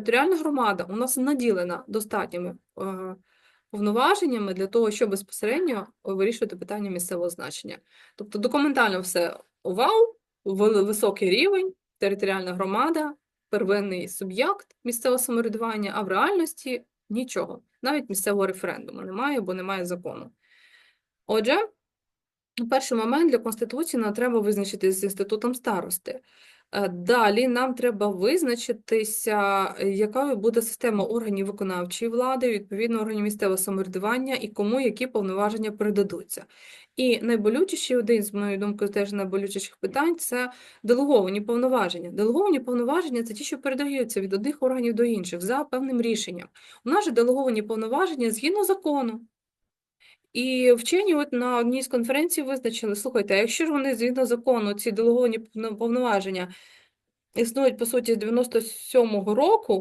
Територіальна громада у нас наділена достатніми е, повноваженнями для того, щоб безпосередньо вирішувати питання місцевого значення. Тобто документально все вау, високий рівень, територіальна громада, первинний суб'єкт місцевого самоврядування, а в реальності нічого. Навіть місцевого референдуму немає, бо немає закону. Отже, перший момент для Конституції нам треба визначитися з інститутом старости. Е, Далі нам треба визначитися, е, якою буде система органів виконавчої влади, відповідно органів місцевого самоврядування і кому які повноваження передадуться. І найболючіший, один з моєю думкою, теж найболючіших питань це делеговані повноваження. Делеговані повноваження це ті, що передаються від одних органів до інших за певним рішенням. У нас же делеговані повноваження згідно закону. І вчені от на одній з конференцій визначили, слухайте, а якщо ж вони згідно закону, ці делеговані повно- повноваження існують, по суті, з 97-го року,